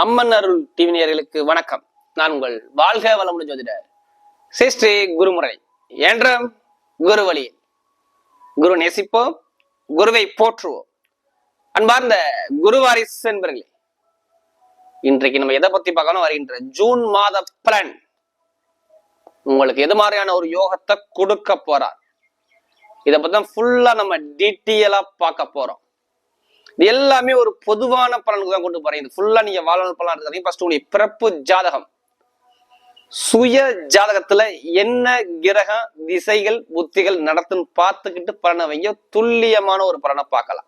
அம்மன் அருள் டிவினியர்களுக்கு வணக்கம். நான் உங்கள் வாழ்க வளமுடன் ஜோதிடர் சிஸ்ரீ குருமுறை என்றும் குரு வழி குரு நேசிப்போம் குருவை போற்றுவோம். அன்பார்ந்த குருவாரிஸ் என்பர்களே இன்றைக்கு நம்ம எதை பத்தி பார்க்கணும்? வருகின்ற ஜூன் மாத பலன். உங்களுக்கு எது மாதிரியான ஒரு யோகத்தை கொடுக்க போறார்? இதை பத்தி தான் ஃபுல்லா நம்ம டீட்டெயிலா பார்க்க போறோம். இது எல்லாமே ஒரு பொதுவான பலனுக்கு தான் கொண்டு போறேன். இது ஃபுல்லா நீங்க வாழ்நாள் பலன் இருக்காதீங்க ஃபர்ஸ்ட் உங்களுடைய பிறப்பு ஜாதகம். சுய ஜாதகத்துல என்ன கிரக திசைகள் புத்திகள் நடத்துன்னு பார்த்துக்கிட்டு பலனை வைங்க. துல்லியமான ஒரு பலனை பார்க்கலாம்.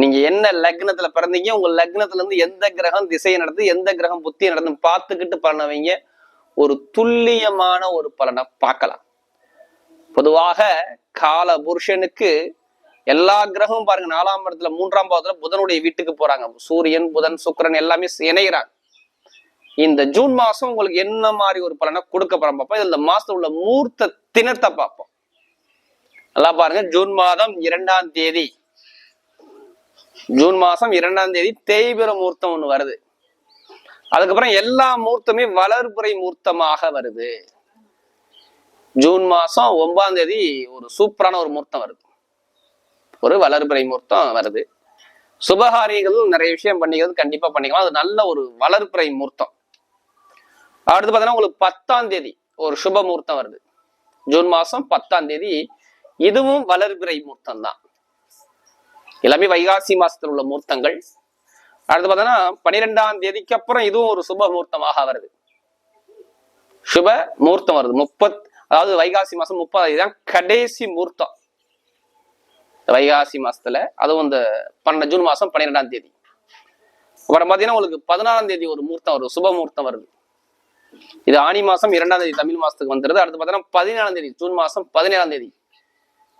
நீங்க என்ன லக்னத்துல பிறந்தீங்க உங்க லக்னத்துல இருந்து எந்த கிரகம் திசையை நடந்து எந்த கிரகம் புத்தியை நடத்துன்னு பார்த்துக்கிட்டு பலனை வைங்க. ஒரு துல்லியமான ஒரு பலனை பார்க்கலாம். பொதுவாக கால புருஷனுக்கு எல்லா கிரகமும் பாருங்க நாலாம் இடத்துல மூன்றாம் பாவத்துல புதனுடைய வீட்டுக்கு போறாங்க. சூரியன் புதன் சுக்கிரன் எல்லாமே இணைகிறாங்க இந்த ஜூன் மாசம் உங்களுக்கு என்ன மாதிரி ஒரு பலனை கொடுக்க போறோம் பார்ப்போம் இந்த மாசத்துல உள்ள மூர்த்த தினத்தை பார்ப்போம் நல்லா பாருங்க ஜூன் மாதம் இரண்டாம் தேதி. ஜூன் மாசம் இரண்டாம் தேதி தேய்பிர மூர்த்தம் ஒண்ணு வருது. அதுக்கப்புறம் எல்லா மூர்த்தமே வளர்புறை மூர்த்தமாக வருது. ஜூன் மாசம் ஒன்பதாம் தேதி ஒரு சூப்பரான ஒரு மூர்த்தம் வருது. ஒரு வளர்பிறை மூர்த்தம் வருது. சுபகாரியங்கள் நிறைய விஷயம் பண்ணிக்கிறது கண்டிப்பா பண்ணிக்கலாம். அது நல்ல ஒரு வளர்பிறை முகூர்த்தம். அடுத்து பார்த்தீங்கன்னா உங்களுக்கு பத்தாம் தேதி ஒரு சுப முகூர்த்தம் வருது. ஜூன் மாசம் பத்தாம் தேதி இதுவும் வளர்பிறை மூர்த்தம் தான் எல்லாமே வைகாசி மாசத்தில் உள்ள மூர்த்தங்கள் அடுத்து பார்த்தோன்னா பனிரெண்டாம் தேதிக்கு அப்புறம் இதுவும் ஒரு சுப முகூர்த்தமாக வருது. சுப முகூர்த்தம் வருது. முப்பத் அதாவது வைகாசி மாசம் முப்பதாம் தேதி தான் கடைசி மூர்த்தம் வைகாசி மாசத்துல அதுவும் இந்த பன்னெண்டு ஜூன் மாசம் பன்னிரெண்டாம் தேதி. அப்புறம் பாத்தீங்கன்னா உங்களுக்கு பதினாறாம் தேதி ஒரு மூர்த்தம் வருது சுப மூர்த்தம் வருது. இது ஆனி மாசம் இரண்டாம் தேதி தமிழ் மாசத்துக்கு வந்துருது. அடுத்து பாத்தீங்கன்னா பதினேழாம் தேதி ஜூன் மாசம் பதினேழாம் தேதி.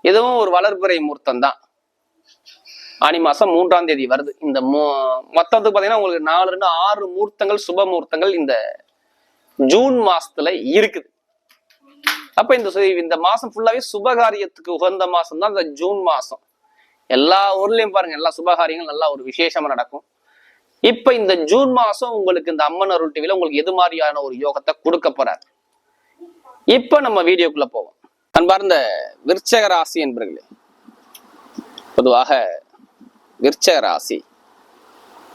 இதுவும் ஒரு வளர்ப்புறை மூர்த்தம் தான். ஆனி மாசம் மூன்றாம் தேதி வருது. இந்த மொத்தத்துக்கு பாத்தீங்கன்னா உங்களுக்கு நாலு ரெண்டு ஆறு மூர்த்தங்கள் சுப மூர்த்தங்கள் இந்த ஜூன் மாசத்துல இருக்குது. அப்ப இந்த சு- இந்த மாசம் ஃபுல்லாவே சுபகாரியத்துக்கு உகந்த மாசம் தான் இந்த ஜூன் மாசம். எல்லா ஊர்லயும் பாருங்க எல்லா சுபகாரியங்கள் நல்லா ஒரு விசேஷமா நடக்கும். இப்ப இந்த ஜூன் மாசம் உங்களுக்கு இந்த அம்மன் அருள் டிவில உங்களுக்கு எது மாதிரியான ஒரு யோகத்தை கொடுக்க போறாரு? இப்ப நம்ம வீடியோக்குள்ள போவோம். அன்பார்ந்த விற்சக ராசி என்பர்களே பொதுவாக விற்சக ராசி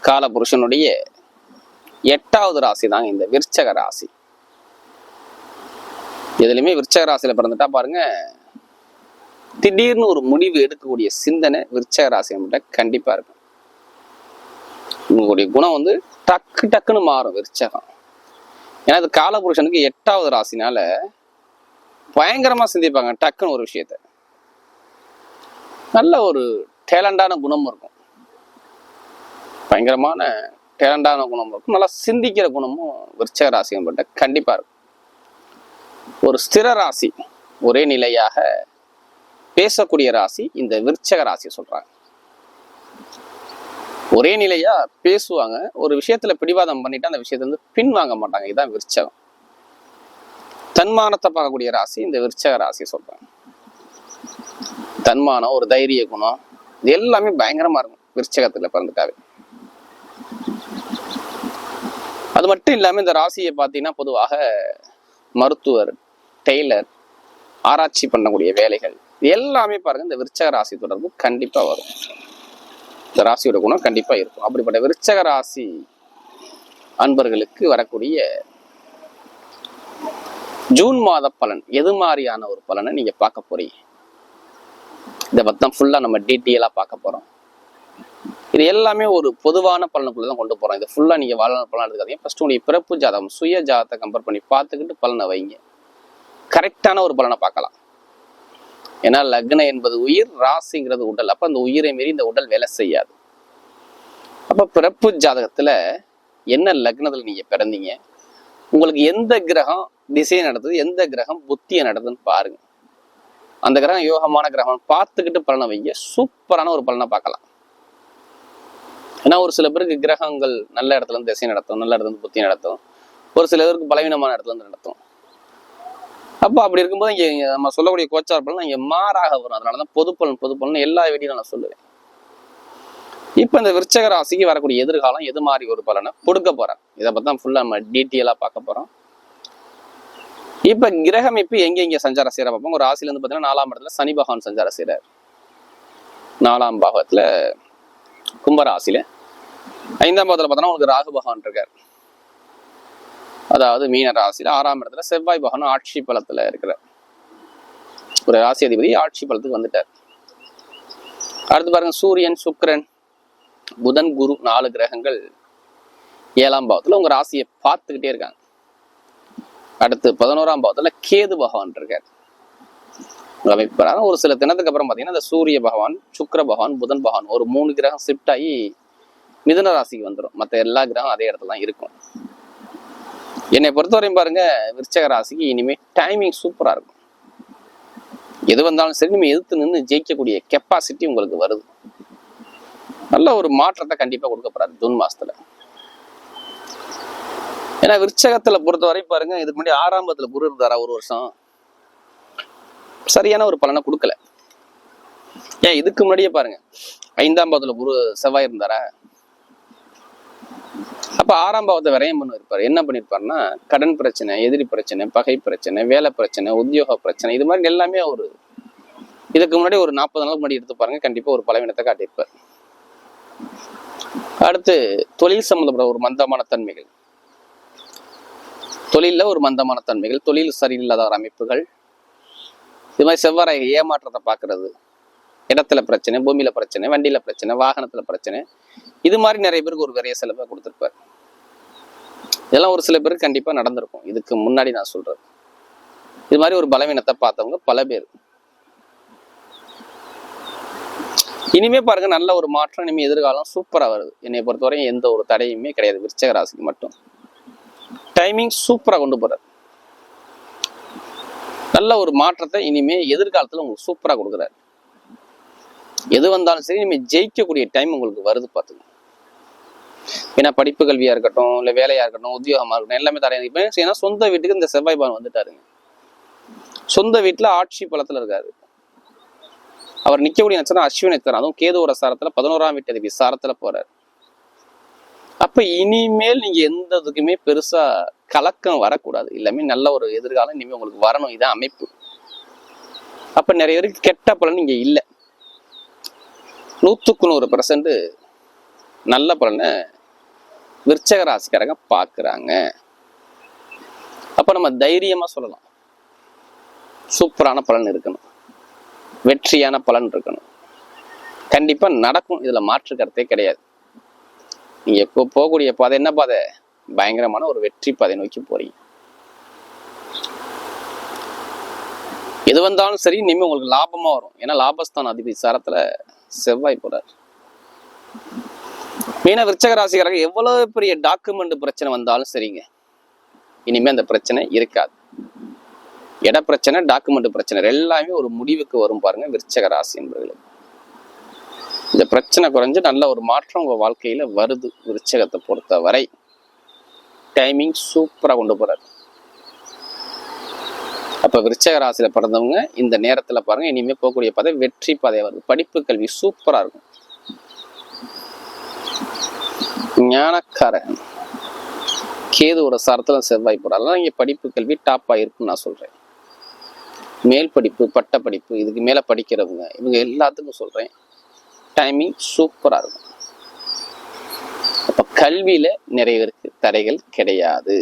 காலபுருஷனுடைய எட்டாவது ராசி தான் இந்த விற்சக ராசி. எதுலையுமே விற்சக ராசியில பிறந்துட்டா பாருங்க திடீர்னு ஒரு முடிவு எடுக்கக்கூடிய சிந்தனை விருச்சக ராசி நம்மகிட்ட கண்டிப்பா இருக்கும். உங்களுடைய குணம் வந்து டக்கு டக்குன்னு மாறும் விருச்சகம். ஏன்னா அது காலபுருஷனுக்கு எட்டாவது ராசினால பயங்கரமா சிந்திப்பாங்க டக்குன்னு ஒரு விஷயத்த. நல்ல ஒரு டேலண்டான குணமும் இருக்கும். பயங்கரமான டேலண்டான குணமும் இருக்கும். நல்லா சிந்திக்கிற குணமும் விருச்சக ராசி பட்ட கண்டிப்பா இருக்கும். ஒரு ஸ்திர ராசி ஒரே நிலையாக பேசக்கூடிய ராசி இந்த விருச்சக ராசி சொல்றாங்க. ஒரே நிலையா பேசுவாங்க ஒரு விஷயத்துல பிடிவாதம் பண்ணிட்டு அந்த விஷயத்துல இருந்து பின் வாங்க மாட்டாங்க. இதுதான் விருச்சகம். தன்மானத்தை பார்க்கக்கூடிய ராசி இந்த விருச்சக ராசி சொல்றாங்க. தன்மானம் ஒரு தைரிய குணம் இது எல்லாமே பயங்கரமா இருக்கும் விருச்சகத்துல பிறந்துட்டாவே. அது மட்டும் இல்லாமல் இந்த ராசியை பார்த்தீங்கன்னா பொதுவாக மருத்துவர் டெய்லர் ஆராய்ச்சி பண்ணக்கூடிய வேலைகள் எல்லாமே பாருங்க இந்த விருச்சக ராசி தொடர்பு கண்டிப்பா வரும். இந்த ராசியோட குணம் கண்டிப்பா இருக்கும். அப்படிப்பட்ட விருச்சக ராசி அன்பர்களுக்கு வரக்கூடிய ஜூன் மாத பலன் எது மாதிரியான ஒரு பலனை நீங்க பார்க்க போறீங்க? இதை பத்தம் ஃபுல்லா நம்ம டீட்டெயிலா பார்க்க போறோம். இது எல்லாமே ஒரு பொதுவான பலனுக்குள்ள தான் கொண்டு போறோம். இது ஃபுல்லா நீங்க வாழ்நாள் பலன் எடுக்காதீங்க ஃபர்ஸ்ட் உங்களுடைய பிறப்பு ஜாதகம் சுய ஜாதகத்தை கம்பேர் பண்ணி பார்த்துக்கிட்டு பலனை வைங்க. கரெக்டான ஒரு பலனை பார்க்கலாம். ஏன்னா லக்னம் என்பது உயிர் ராசிங்கிறது உடல். அப்ப அந்த உயிரை மீறி இந்த உடல் வேலை செய்யாது. அப்ப பிறப்பு ஜாதகத்துல என்ன லக்னத்துல நீங்க பிறந்தீங்க? உங்களுக்கு எந்த கிரகம் திசை நடந்தது எந்த கிரகம் புத்தியை நடந்ததுன்னு பாருங்க. அந்த கிரகம் யோகமான கிரகம். பார்த்துக்கிட்டு பலனை வைங்க. சூப்பரான ஒரு பலனை பார்க்கலாம். ஏன்னா ஒரு சில பேருக்கு கிரகங்கள் நல்ல இடத்துல இருந்து திசை நடத்தும் நல்ல இடத்துல இருந்து புத்தி நடத்தும். ஒரு சில பேருக்கு பலவீனமான இடத்துல இருந்து நடத்தும். அப்போ அப்படி இருக்கும்போது இங்கே நம்ம சொல்லக்கூடிய கோச்சார் பலன் இங்கே மாறாக வரும். அதனால தான் பொதுப்பலன் பொதுப்பலன் எல்லா வீடியும் நான் சொல்லுவேன். இப்போ இந்த விருச்சக ராசிக்கு வரக்கூடிய எதிர்காலம் எது மாதிரி ஒரு பலனை கொடுக்க போகிறேன் இதை பற்றி தான் ஃபுல்லா நம்ம டீட்டெயிலாக பார்க்க போறோம். இப்ப கிரகமைப்பு எங்கே எங்கே சஞ்சார செய்கிற பார்ப்போம் ஒரு ராசிலேருந்து பார்த்தீங்கன்னா நாலாம் இடத்துல சனி பகவான் சஞ்சார செய்கிறார் நாலாம் பாகத்தில் கும்பராசியில். ஐந்தாம் பாகத்தில் பார்த்தோன்னா உங்களுக்கு ராகு பகவான் இருக்கார். அதாவது மீன ராசியில ஆறாம் இடத்துல செவ்வாய் பகவான் ஆட்சி பலத்துல இருக்கிற ஒரு ராசி அதிபதி ஆட்சி பலத்துக்கு வந்துட்டார். அடுத்து பாருங்க சூரியன் சுக்கரன் புதன் குரு நாலு கிரகங்கள் ஏழாம் பாவத்துல உங்க ராசியை பார்த்துக்கிட்டே இருக்காங்க. அடுத்து பதினோராம் பாவத்துல கேது பகவான் இருக்கார். அமைப்பு ஒரு சில தினத்துக்கு அப்புறம் பாத்தீங்கன்னா இந்த சூரிய பகவான் சுக்கர பகவான் புதன் பகவான் ஒரு மூணு கிரகம் ஷிஃப்ட் ஆகி மிதுன ராசிக்கு வந்துடும் மற்ற எல்லா கிரகம் அதே இடத்துல தான் இருக்கும். என்னை பொறுத்தவரையும் பாருங்க விருச்சக ராசிக்கு இனிமே டைமிங் சூப்பரா இருக்கும். எது வந்தாலும் சரி நீங்க எதிர்த்து நின்று ஜெயிக்கக்கூடிய கெப்பாசிட்டி உங்களுக்கு வருது. நல்ல ஒரு மாற்றத்தை கண்டிப்பா கொடுக்க போறாரு ஜூன் மாசத்துல. ஏன்னா விருச்சகத்துல பொறுத்தவரை பாருங்க இதுக்கு முன்னாடி ஆரம்பத்துல குரு இருந்தாரா ஒரு வருஷம்? சரியான ஒரு பலனை கொடுக்கல. ஏன் இதுக்கு முன்னாடியே பாருங்க ஐந்தாம் பாதத்துல குரு செவ்வாய் இருந்தாரா? அப்போ ஆறாம் பாவத்தை விரயம் பண்ணிருப்பார் என்ன பண்ணிருப்பாருன்னா கடன் பிரச்சனை எதிரி பிரச்சனை பகை பிரச்சனை வேலை பிரச்சனை உத்தியோக பிரச்சனை இது மாதிரி எல்லாமே ஒரு இதுக்கு முன்னாடி ஒரு நாற்பது நாளுக்கு முன்னாடி எடுத்து பாருங்க கண்டிப்பா ஒரு பலவீனத்தை காட்டியிருப்பார். அடுத்து தொழில் சம்பந்தப்பட்ட ஒரு மந்தமான தன்மைகள். தொழில்ல ஒரு மந்தமான தன்மைகள். தொழில் சரியில்லாத ஒரு அமைப்புகள். இது மாதிரி செவ்வாய் ஏமாற்றத்தை பார்க்கறது. இடத்துல பிரச்சனை பூமியில பிரச்சனை வண்டியில பிரச்சனை வாகனத்துல பிரச்சனை. இது மாதிரி நிறைய பேருக்கு ஒரு விரைய செலவை கொடுத்துருப்பாரு. இதெல்லாம் ஒரு சில பேருக்கு கண்டிப்பா நடந்திருக்கும். இதுக்கு முன்னாடி நான் சொல்கிறது இது மாதிரி ஒரு பலவீனத்தை பார்த்தவங்க பல பேர். இனிமே பாருங்க நல்ல ஒரு மாற்றம் இனிமே எதிர்காலம் சூப்பரா வருது. என்னை பொறுத்தவரையும் எந்த ஒரு தடையுமே கிடையாது. விருச்சக ராசிக்கு மட்டும். டைமிங் சூப்பரா கொண்டு போறாரு. நல்ல ஒரு மாற்றத்தை இனிமே எதிர்காலத்துல உங்களுக்கு சூப்பரா கொடுக்குறாரு. எது வந்தாலும் சரி இனிமேல் ஜெயிக்கக்கூடிய டைம் உங்களுக்கு வருது பார்த்துக்கோங்க. ஏன்னா படிப்பு கல்வியா இருக்கட்டும் இல்ல வேலையா இருக்கட்டும் உத்தியோகமா இருக்கட்டும் எல்லாமே தரையா இப்ப ஏன்னா சொந்த வீட்டுக்கு இந்த செவ்வாய் பவன் வந்துட்டாருங்க. சொந்த வீட்டுல ஆட்சி பலத்துல இருக்காரு. அவர் நிக்கக்கூடிய நட்சத்திரம் அஸ்வினி நட்சத்திரம். அதுவும் கேதுவோட சாரத்துல பதினோராம் வீட்டு அதிபதி சாரத்துல போறாரு. அப்ப இனிமேல் நீங்க எந்த இதுக்குமே பெருசா கலக்கம் வரக்கூடாது. எல்லாமே நல்ல ஒரு எதிர்காலம் இனிமே உங்களுக்கு வரணும். இதான் அமைப்பு. அப்ப நிறைய பேருக்கு கெட்ட பலன் இங்க இல்லை. நூத்துக்கு நூறு பர்சன்ட் நல்ல பலனை விருச்சக ராசிக்காரங்க பார்க்குறாங்க அப்போ நம்ம தைரியமா சொல்லலாம். சூப்பரான பலன் இருக்கணும். வெற்றியான பலன் இருக்கணும். கண்டிப்பாக நடக்கும். இதுல மாற்று கருத்தே கிடையாது. நீங்க எப்போ போகக்கூடிய பாதை என்ன பாதை? பயங்கரமான ஒரு வெற்றி பாதை நோக்கி போறீங்க. எது வந்தாலும் சரி இனிமேல் உங்களுக்கு லாபமா வரும். ஏன்னா லாபஸ்தான் அதிபதி சாரத்தில் செவ்வாய் போகிறார் மீன விருச்சக ராசிக்காரங்க எவ்வளவு பெரிய டாக்குமெண்ட் பிரச்சனை வந்தாலும் சரிங்க. இனிமே அந்த பிரச்சனை இருக்காது. இட பிரச்சனை டாக்குமெண்ட் பிரச்சனை எல்லாமே ஒரு முடிவுக்கு வரும் பாருங்க விருச்சக ராசி என்பவர்களுக்கு இந்த பிரச்சனை குறைஞ்சு நல்ல ஒரு மாற்றம் உங்க வாழ்க்கையில வருது விருச்சகத்தை பொறுத்தவரை. டைமிங் சூப்பரா கொண்டு போறாரு. அப்ப விருச்சக ராசியில பிறந்தவங்க இந்த நேரத்துல பாருங்க இனிமே போகக்கூடிய பாதை வெற்றி பாதை வருது படிப்பு கல்வி சூப்பரா இருக்கும். ஞானக்காரன். கேதுவோட சாரத்துல செவ்வாய் போறாரு இங்கே படிப்பு கல்வி டாப்பாக இருக்குன்னு நான் சொல்கிறேன் மேல் படிப்பு பட்ட படிப்பு இதுக்கு மேலே படிக்கிறவங்க இவங்க எல்லாத்துக்கும் சொல்கிறேன் டைமிங் சூப்பராக இருக்கும். அப்போ கல்வியில் நிறைய பேருக்கு தடைகள் கிடையாது.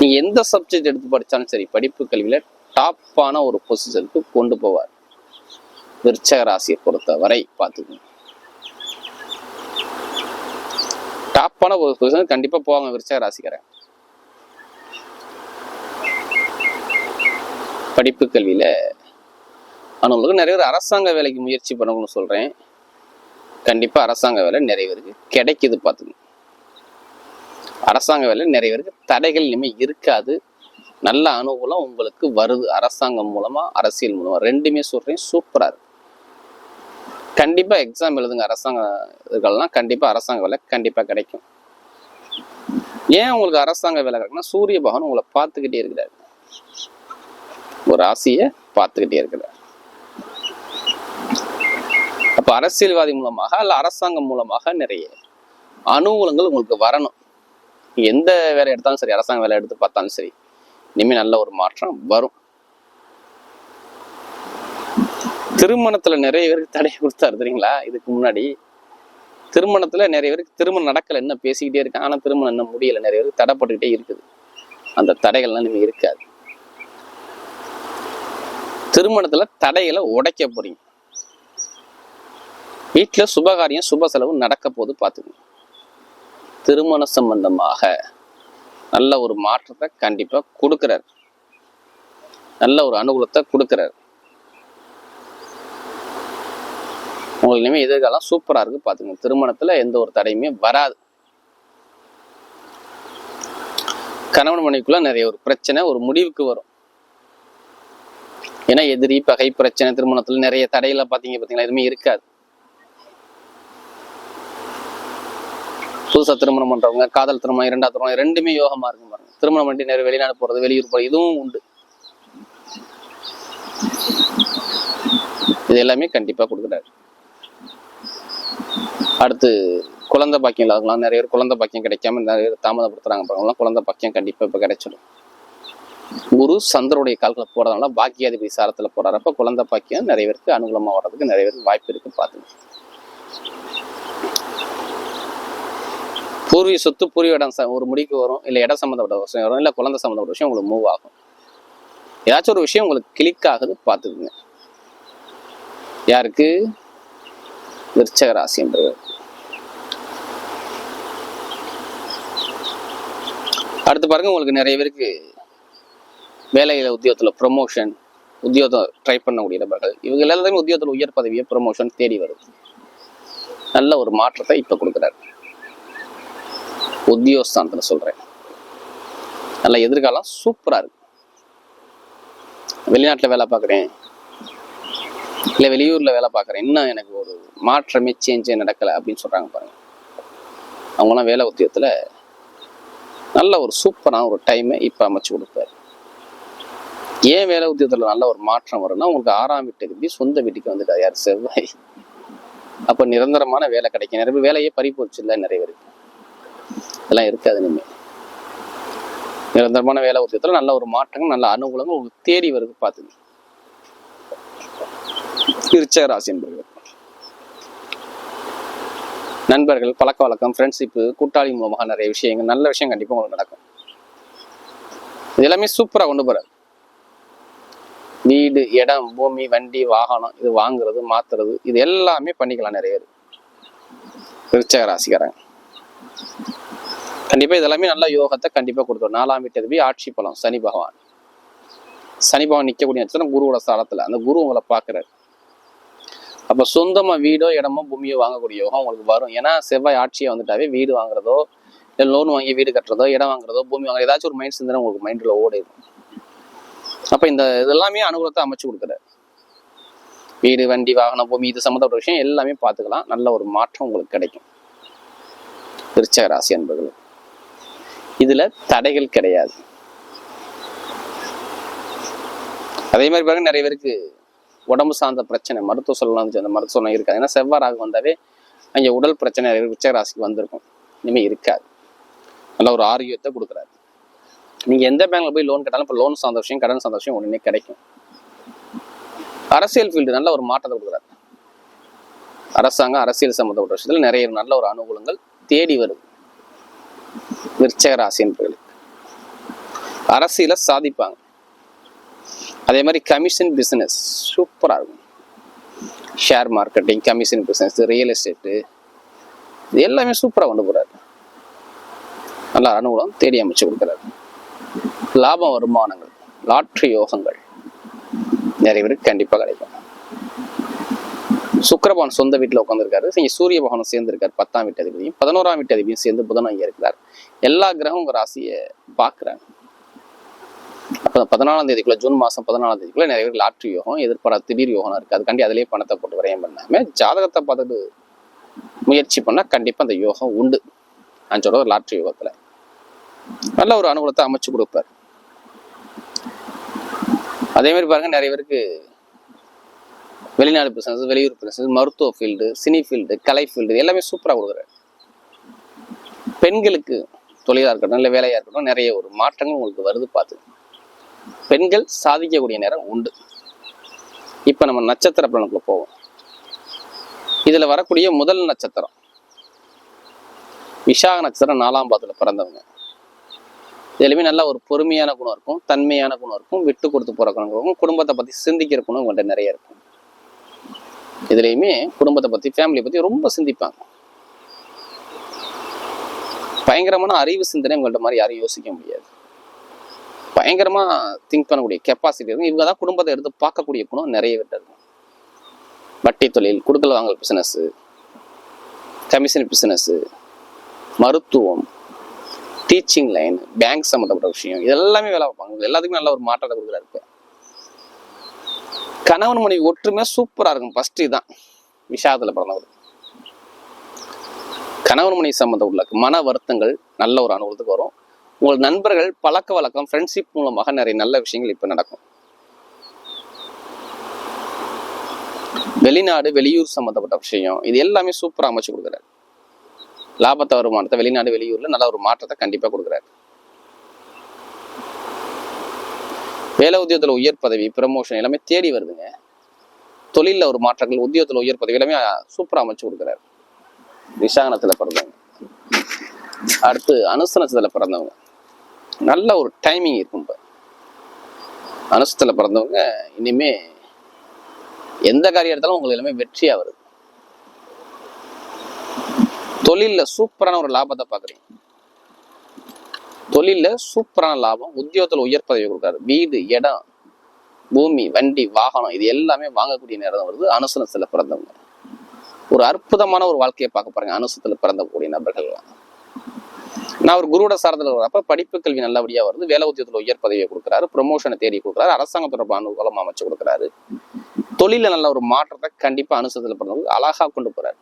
நீ எந்த சப்ஜெக்ட் எடுத்து படித்தாலும் சரி படிப்பு கல்வியில் டாப்பான ஒரு பொசிஷனுக்கு கொண்டு போவார். விருச்சக ராசியை பொறுத்தவரை பண டாப்பான ஒரு கண்டிப்பா போவாங்க விருச்சக ராசிக்காரன் படிப்பு கல்வியில ஆனவங்களுக்கு நிறைய பேர் அரசாங்க வேலைக்கு முயற்சி பண்ணணும்னு சொல்றேன். கண்டிப்பா அரசாங்க வேலை நிறைய பேருக்கு கிடைக்குது பார்த்துக்கணும். அரசாங்க வேலை நிறைய பேருக்கு தடைகள் இனிமே இருக்காது. நல்ல அனுகூலம் உங்களுக்கு வருது. அரசாங்கம் மூலமா அரசியல் மூலமா. ரெண்டுமே சொல்றேன். சூப்பரா இருக்கு. கண்டிப்பா எக்ஸாம் எழுதுங்க. அரசாங்க இதுகள்லாம் கண்டிப்பாக அரசாங்க வேலை கண்டிப்பா கிடைக்கும். ஏன் உங்களுக்கு அரசாங்க வேலை கிடைக்குன்னா சூரிய பகவான் உங்களை பார்த்துக்கிட்டே இருக்கிறாரு. ஒரு ராசியை பார்த்துக்கிட்டே இருக்கிறார். அப்ப அரசியல்வாதி மூலமாக அல்ல அரசாங்கம் மூலமாக நிறைய அனுகூலங்கள் உங்களுக்கு வரணும். எந்த வேலை எடுத்தாலும் சரி அரசாங்க வேலை எடுத்து பார்த்தாலும் சரி இனிமேல் நல்ல ஒரு மாற்றம் வரும். திருமணத்துல நிறைய பேருக்கு தடை கொடுத்தாரு தெரியுங்களா? இதுக்கு முன்னாடி. திருமணத்துல நிறைய பேருக்கு திருமணம் நடக்கலை என்ன பேசிக்கிட்டே இருக்காங்க. ஆனா திருமணம் இன்னும் முடியல. நிறைய பேருக்கு தடைப்பட்டுக்கிட்டே இருக்குது. அந்த தடைகள்லாம் இனிமே இருக்காது. திருமணத்துல தடைகளை உடைக்க போறீங்க. வீட்டுல சுபகாரியம் சுப செலவு நடக்க போது பார்த்துக்கணும் திருமண சம்பந்தமாக நல்ல ஒரு மாற்றத்தை கண்டிப்பா கொடுக்கிறார். நல்ல ஒரு அனுகூலத்தை கொடுக்கிறார். உங்களுக்கு இனிமேல் எதிர்காலம் சூப்பரா இருக்கு பார்த்துங்க திருமணத்துல எந்த ஒரு தடையுமே வராது. கணவன் மனைவிக்குள்ள நிறைய ஒரு பிரச்சனை ஒரு முடிவுக்கு வரும். ஏன்னா எதிரி பகை பிரச்சனை திருமணத்துல நிறைய தடையில பார்த்தீங்க பார்த்தீங்களா எதுவுமே இருக்காது. புதுசாக திருமணம் பண்றவங்க காதல் திருமணம் இரண்டாவது திருமணம் ரெண்டுமே யோகமாக இருக்கும் பாருங்க. திருமணம் பண்ணிட்டு நிறைய வெளிநாடு போறது வெளியூர் போகிறது இதுவும் உண்டு. இது எல்லாமே கண்டிப்பாக கொடுக்குறாரு அடுத்து குழந்த பாக்கியம் இல்லாதவங்களாம் நிறைய பேர் குழந்தை பாக்கியம் கிடைக்காம நிறைய பேர் தாமதப்படுத்துறாங்க பாருங்களாம் குழந்தை பாக்கியம் கண்டிப்பா இப்ப கிடைச்சிடும். குரு சந்திரனுடைய கால்களை போறதுனால பாக்கியாதிபதி சாரத்துல போறாரப்ப குழந்தை பாக்கியம் நிறைய பேருக்கு அனுகூலமா வர்றதுக்கு நிறைய பேருக்கு வாய்ப்பு இருக்கு பாத்துங்க. பூர்வீக சொத்து பூர்வீக இடம் ஒரு முடிக்கு வரும் இல்லை இடம் சம்மந்தப்பட்ட விஷயம் வரும் இல்லை குழந்தை சம்மந்தப்பட்ட விஷயம் உங்களுக்கு மூவ் ஆகும். ஏதாச்சும் ஒரு விஷயம் உங்களுக்கு கிளிக் ஆகுது பார்த்துக்குங்க யாருக்கு? விருச்சக ராசி என்பது. அடுத்து பாருங்க உங்களுக்கு நிறைய பேருக்கு வேலையில் உத்தியோகத்துல ப்ரொமோஷன் உத்தியோகம் ட்ரை பண்ணக்கூடிய நபர்கள். இவங்க எல்லாத்தையும் உத்தியோகத்தில் உயர் பதவியை ப்ரொமோஷன் தேடி வருது. நல்ல ஒரு மாற்றத்தை இப்ப கொடுக்குறாரு. உத்தியோகஸ்தானத்துல சொல்றேன். நல்ல எதிர்காலம் சூப்பரா இருக்கு. வெளிநாட்டுல வேலை பார்க்குறேன். இல்லை வெளியூர்ல வேலை பார்க்குறேன். இன்னும் எனக்கு ஒரு மாற்றமே சேஞ்சே நடக்கலை அப்படின்னு சொல்றாங்க பாருங்க. அவங்களாம் வேலை உத்தியத்தில் நல்ல ஒரு சூப்பரான ஒரு டைமை இப்போ அமைச்சு கொடுப்பாரு. ஏன் வேலை உத்தியத்தில் நல்ல ஒரு மாற்றம் வரும்னா உங்களுக்கு ஆறாம் வீட்டுக்கு எப்படி சொந்த வீட்டுக்கு வந்துட்டார். யார்? செவ்வாய். அப்போ நிரந்தரமான வேலை கிடைக்கும். நிறைய பேர் வேலையே பறிப்போச்சு இல்லை நிறைய பேருக்கு. இதெல்லாம் இருக்காது இனிமே. நிரந்தரமான வேலை உத்தியத்தில் நல்ல ஒரு மாற்றங்கள் நல்ல அனுகூலங்கள் உங்களுக்கு தேடி வருது பார்த்துங்க. விருச்சக ராசி என்பவர்கள் நண்பர்கள் பழக்க வழக்கம் ஃப்ரெண்ட்ஷிப்பு கூட்டாளி மூலமாக நிறைய விஷயங்கள் நல்ல விஷயம் கண்டிப்பாக உங்களுக்கு நடக்கும். இது எல்லாமே சூப்பரா கொண்டு போகிறார் வீடு இடம் பூமி வண்டி வாகனம் இது வாங்குறது மாத்துறது இது எல்லாமே பண்ணிக்கலாம் நிறைய பேர். விருச்சக ராசிக்காரங்க கண்டிப்பா இதெல்லாமே நல்ல யோகத்தை கண்டிப்பாக கொடுத்தோம் நாலாம் வீட்டு ஆட்சி பலம் சனி பகவான். சனி பகவான் நிற்கக்கூடிய குருவோட ஸ்தானத்துல. அந்த குரு உங்களை பார்க்குறாரு. அப்ப சொந்தமா வீடோ இடமோ பூமியோ வாங்கக்கூடிய யோகம் உங்களுக்கு வரும். ஏன்னா செவ்வாய் ஆட்சியை வந்துட்டாவே வீடு வாங்குறதோ இல்லை லோன் வாங்கி வீடு கட்டுறதோ இடம் வாங்குறதோ பூமி வாங்குறதோ ஏதாச்சும் ஒரு மைண்ட் சிந்தனை உங்களுக்கு மைண்ட்ல ஓடிடும் அப்ப இந்த இதெல்லாமே அனுகூலத்தை அமைச்சு கொடுக்குறாரு வீடு வண்டி வாகனம் பூமி இது சம்மந்தப்பட்ட விஷயம் எல்லாமே பார்த்துக்கலாம். நல்ல ஒரு மாற்றம் உங்களுக்கு கிடைக்கும். விருச்சக ராசி என்பது இதுல தடைகள் கிடையாது. அதே மாதிரி பாருங்க நிறைய பேருக்கு உடம்பு சார்ந்த பிரச்சனை மருத்துவ சொல்லலாம் அந்த மருத்துவ சொல்லலாம் இருக்காது. ஏன்னா செவ்வாறாக வந்தாவே அங்கே உடல் பிரச்சனை நிறைய ராசிக்கு வந்திருக்கும். இனிமே இருக்காது. நல்ல ஒரு ஆரோக்கியத்தை கொடுக்குறாரு. நீங்கள் எந்த பேங்க்ல போய் லோன் கேட்டாலும் இப்போ லோன் சார்ந்த விஷயம் கடன் சார்ந்த விஷயம் உடனே கிடைக்கும். அரசியல் ஃபீல்டு நல்ல ஒரு மாற்றத்தை கொடுக்குறாரு. அரசாங்கம் அரசியல் சம்மந்தப்பட்ட விஷயத்தில் நிறைய நல்ல ஒரு அனுகூலங்கள் தேடி வருது. விருச்சக ராசி என்பவர்களுக்கு. அரசியலை சாதிப்பாங்க. அதே மாதிரி கமிஷன் பிஸ்னஸ் சூப்பராக இருக்கும். Share marketing commission business real estate இது எல்லாமே சூப்பராக கொண்டு போகிறாரு நல்ல அனுகூலம் தேடி அமைச்சு கொடுக்குறாரு. லாப வருமானங்கள் லாட்ரி யோகங்கள் நிறைய பேருக்கு கண்டிப்பாக கிடைக்கும். சுக்கரபவன் சொந்த வீட்டில் உட்காந்துருக்காரு இங்கே சூரிய பகவானும் சேர்ந்திருக்காரு பத்தாம் வீட்டு அதிபதியும் பதினோராம் வீட்டு அதிபதியும் சேர்ந்து புதன் அங்கே இருக்கிறார். எல்லா கிரகம் உங்கள் ராசியை பார்க்குறாங்க. பதினாலாம் தேதிக்குள்ள ஜூன் மாசம் பதினாலாம் தேதிக்குள்ள நிறைய பேர் லாட்ரி யோகம் எதிர்பாராத திடீர் யோகம் இருக்கு. அதுக்காண்டி அதிலேயே பணத்தை போட்டு வரையம் பண்ணாம ஜாதகத்தை பார்த்துட்டு முயற்சி பண்ணா கண்டிப்பா அந்த யோகம் உண்டு. நான் லாட்ரி யோகத்தில். நல்ல ஒரு அனுகூலத்தை அமைச்சு கொடுப்பார். அதே மாதிரி பாருங்க நிறைய பேருக்கு வெளிநாடு பிசினஸ் வெளியூர் பிசினஸ் மருத்துவ ஃபீல்டு சினி ஃபீல்டு கலை ஃபீல்டு எல்லாமே சூப்பராக கொடுக்குறாரு. பெண்களுக்கு தொழிலாக இருக்கட்டும் இல்லை வேலையாக இருக்கட்டும் நிறைய ஒரு மாற்றங்கள் உங்களுக்கு வருது பார்த்து. பெண்கள் சாதிக்கக்கூடிய நேரம் உண்டு. இப்போ நம்ம நட்சத்திர பலனுக்குள்ள போவோம். இதில் வரக்கூடிய முதல் நட்சத்திரம். விஷாக நட்சத்திரம் நாலாம் பாதத்தில் பிறந்தவங்க. இதுலையுமே நல்ல ஒரு பொறுமையான குணம் இருக்கும் தன்மையான குணம் இருக்கும் விட்டு கொடுத்து போகிற குணம் இருக்கும் குடும்பத்தை பற்றி சிந்திக்கிற குணம் உங்கள்கிட்ட நிறைய இருக்கும். இதுலேயுமே குடும்பத்தை பற்றி ஃபேமிலியை பற்றி ரொம்ப சிந்திப்பாங்க. பயங்கரமான அறிவு சிந்தனை உங்கள்ட்ட மாதிரி யாரும் யோசிக்க முடியாது. பயங்கரமாக திங்க் பண்ணக்கூடிய கெப்பாசிட்டி இருக்கும் இவங்க தான் குடும்பத்தை எடுத்து பார்க்கக்கூடிய குணம் நிறைய விட்டது இருக்கும் வட்டி தொழில் குடுக்கல் வாங்கல் பிஸ்னஸ்ஸு கமிஷன் பிஸ்னஸ்ஸு மருத்துவம் டீச்சிங் லைன் பேங்க் சம்மந்தப்பட்ட விஷயம் இதெல்லாமே வேலை பார்ப்பாங்க. எல்லாத்துக்குமே நல்ல ஒரு மாற்றத்தை கொடுக்குறாரு இருப்பேன் கணவன் மனைவி ஒற்றுமே சூப்பராக இருக்கும். ஃபஸ்ட்டு இதுதான். விஷாதத்தில் பிறந்தவர். கணவன் மனைவி சம்மந்தம் உள்ள மன வருத்தங்கள் நல்ல ஒரு அனுபவத்துக்கு வரும். உங்கள் நண்பர்கள் பழக்க வழக்கம் ஃப்ரெண்ட்ஷிப் மூலமாக நிறைய நல்ல விஷயங்கள் இப்ப நடக்கும். வெளிநாடு வெளியூர் சம்மந்தப்பட்ட விஷயம் இது எல்லாமே சூப்பரா அமைச்சு கொடுக்குறாரு. லாபத்தை வருமானத்தை வெளிநாடு வெளியூர்ல நல்ல ஒரு மாற்றத்தை கண்டிப்பா கொடுக்குறாரு. வேலை உத்தியோகத்தில் உயர் பதவி ப்ரமோஷன் எல்லாமே தேடி வருதுங்க. தொழிலில் ஒரு மாற்றங்கள் உத்தியோகத்தில் உயர் பதவி எல்லாமே சூப்பரா அமைச்சு கொடுக்குறாரு. விசாகனத்தில் பிறந்தவங்க. அடுத்து அனுசனத்தில் பிறந்தவங்க. நல்ல ஒரு டைமிங் இருக்கும் இப்ப அனுசத்துல பிறந்தவங்க இனிமே எந்த காரியம் எடுத்தாலும் உங்களுக்கு எல்லாமே வெற்றியா வருது. தொழில்ல சூப்பரான ஒரு லாபத்தை பாக்குறீங்க தொழில்ல சூப்பரான லாபம் உத்தியோகத்துல உயர் பதவி கொடுக்காரு வீடு இடம் பூமி வண்டி வாகனம் இது எல்லாமே வாங்கக்கூடிய நேரம் வருது. அனுசனத்தில் பிறந்தவங்க. ஒரு அற்புதமான ஒரு வாழ்க்கையை பார்க்க பாருங்க அனுசத்துல பிறந்தக்கூடிய நபர்கள்லாம். நான் ஒரு குருவோட சாரத்தில் வரப்ப படிப்பு கல்வி நல்லபடியா வருது. வேலை உத்தியத்துல உயர் பதவியை கொடுக்குறாரு. ப்ரொமோஷனை தேடி கொடுக்குறாரு. அரசாங்க தொடர்பு அனுகூலம் அமைச்சு கொடுக்குறாரு. தொழில நல்ல ஒரு மாற்றத்தை கண்டிப்பா அனுசத்துல பண்ணுறது அழகா கொண்டு போறாரு.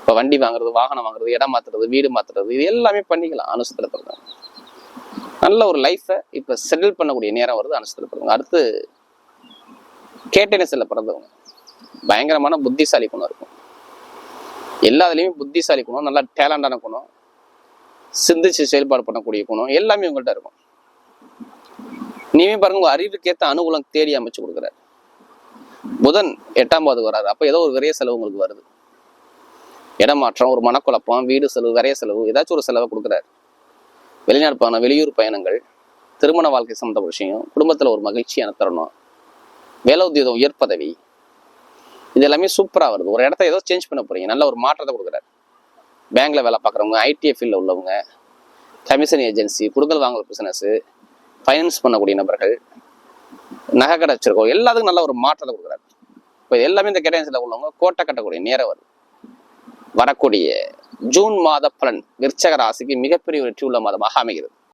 இப்ப வண்டி வாங்குறது வாகனம் வாங்குறது இடம் மாத்துறது வீடு மாத்துறது இது எல்லாமே பண்ணிக்கலாம். அனுசத்துல பிறந்தவங்க நல்ல ஒரு லைஃப்பை இப்ப செட்டில் பண்ணக்கூடிய நேரம் வருது. அனுசத்துல பிறந்தவங்க அடுத்து கேட்டனசில் பிறந்தவங்க. பயங்கரமான புத்திசாலி குணம் இருக்கும். எல்லாத்துலேயுமே புத்திசாலி குணம் நல்லா டேலண்டான குணம். சிந்திச்சு செயல்பாடு பண்ணக்கூடிய குணம் எல்லாமே உங்கள்கிட்ட இருக்கும். நீவே பாருங்க உங்க அறிவுக்கேற்ற அனுகூலம் தேடி அமைச்சு கொடுக்குறாரு. புதன் எட்டாம் பாது வராரு. அப்ப ஏதோ ஒரு விரைய செலவு உங்களுக்கு வருது. இடமாற்றம் ஒரு மனக்குழப்பம் வீடு செலவு விரைய செலவு ஏதாச்சும் ஒரு செலவை கொடுக்குறாரு. வெளிநாடு பயணம் வெளியூர் பயணங்கள் திருமண வாழ்க்கை சம்மந்த விஷயம் குடும்பத்தில் ஒரு மகிழ்ச்சியான தருணம் வேலை உத்தியோகம் உயர் பதவி இது எல்லாமே சூப்பராக வருது. ஒரு இடத்த ஏதோ சேஞ்ச் பண்ண போறீங்க. நல்ல ஒரு மாற்றத்தை கொடுக்குறாரு. பேங்க்ல வேலை பார்க்குறவங்க ஐடிஎஃப்ல உள்ளவங்க கமிஷன் ஏஜென்சி குடுக்கல் வாங்கல் பிசினஸ் ஃபைனான்ஸ் பண்ணக்கூடிய நபர்கள் நகை கடை வச்சிருக்கோம் எல்லாத்துக்கும் நல்ல ஒரு மாற்றத்தை கொடுக்குறாரு. இப்போ எல்லாமே இந்த கேட்டகரியில் உள்ளவங்க கோட்டை கட்டக்கூடிய நேரம் வருது. வரக்கூடிய ஜூன் மாத பலன் விற்சக ராசிக்கு மிகப்பெரிய வெற்றி உள்ள மாதமாக அமைகிறது.